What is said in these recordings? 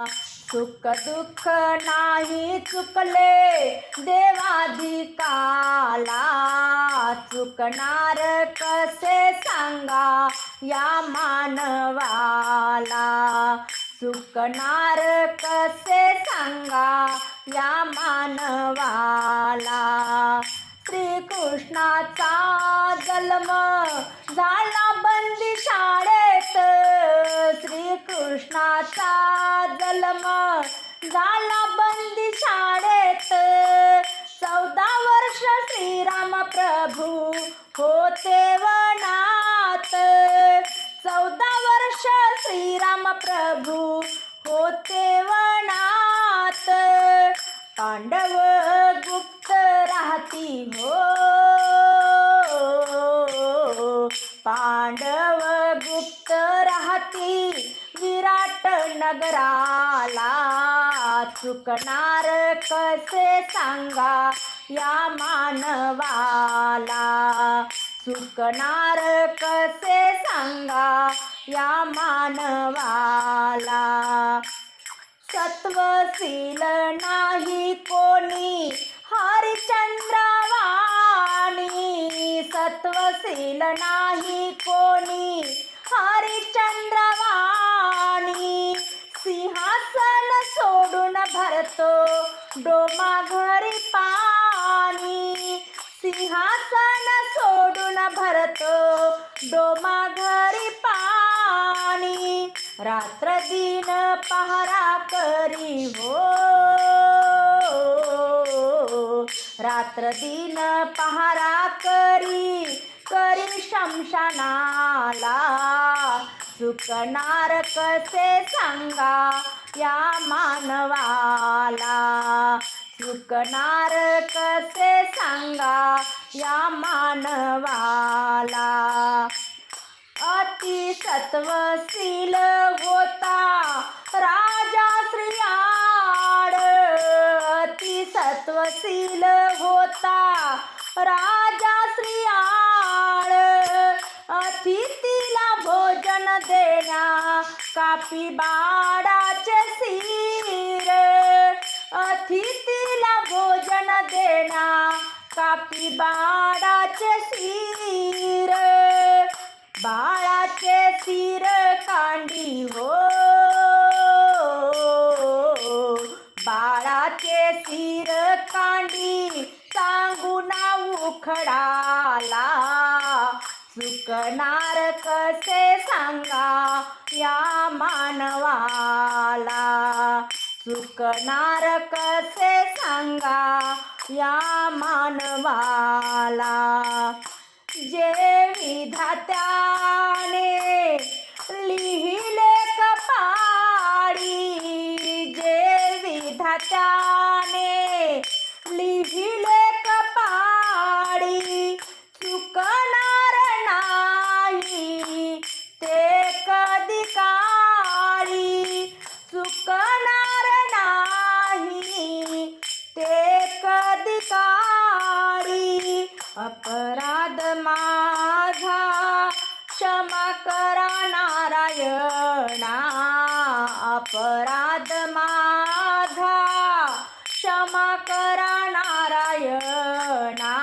सुख दुःख नाही चुकले देवाधिकाला चुकणार कसे सांगा या मानवाला? चुकणार कसे सांगा या मानवा होते वनात. चौदा वर्ष श्रीराम प्रभू होते वनात. पांडव गुप्त राहती हो. पांडव गुप्त राहती विराट नगराला. चुकणार कसे सांगा या मानवाला. चुकणार कसे सांगा या मानवाला? सत्वशील नाही कोणी हरिचंद्रवाणी सत्वशील नाही कोणी हरिचंद्रवाणी सिंहासन सोडून भरतो डोमा घरी पाणी. सिंहासन डोमा घरी पाणी रात्र दिन पहारा करी हो. रात्र दिन पहारा करी करी शमशानाला. चुकणार कसे सांगा या मानवाला? चुकणार कसे सांगा या मानवा सत्वशील होता. राजा श्रियाड अति सत्वशील होता. राजा श्रियाळ अतिथीला भोजन देण्या कापी बाडाचे सीर. अतिथीला भोजन देण्या कापी बाडाचे सीर. बाळाचे सिर कांडी हो. बाळाचे सिर कांडी सांगू ना उखडाला. चुकणार कसे सांगा या मानवाला. चुकणार कसे सांगा या मानवाला. जे विधात्याने लिहिले कपाळी. जे विधात्या नारायणा अपराध माझा क्षमा करा नारायणा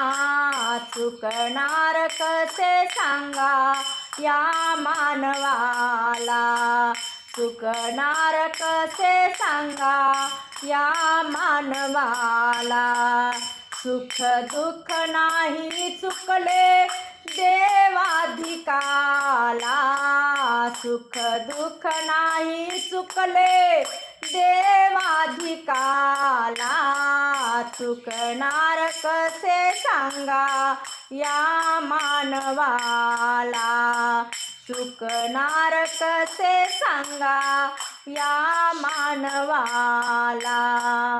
चुकणार कसे सांगा या मानवाला? चुकणार कसे सांगा या मानवाला? सुख दुःख नाही चुकले सुख दुःख नाही चुकले देवाधिकाला चुकणार कसे सांगा या मानवाला. चुकणार कसे सांगा या मानवाला.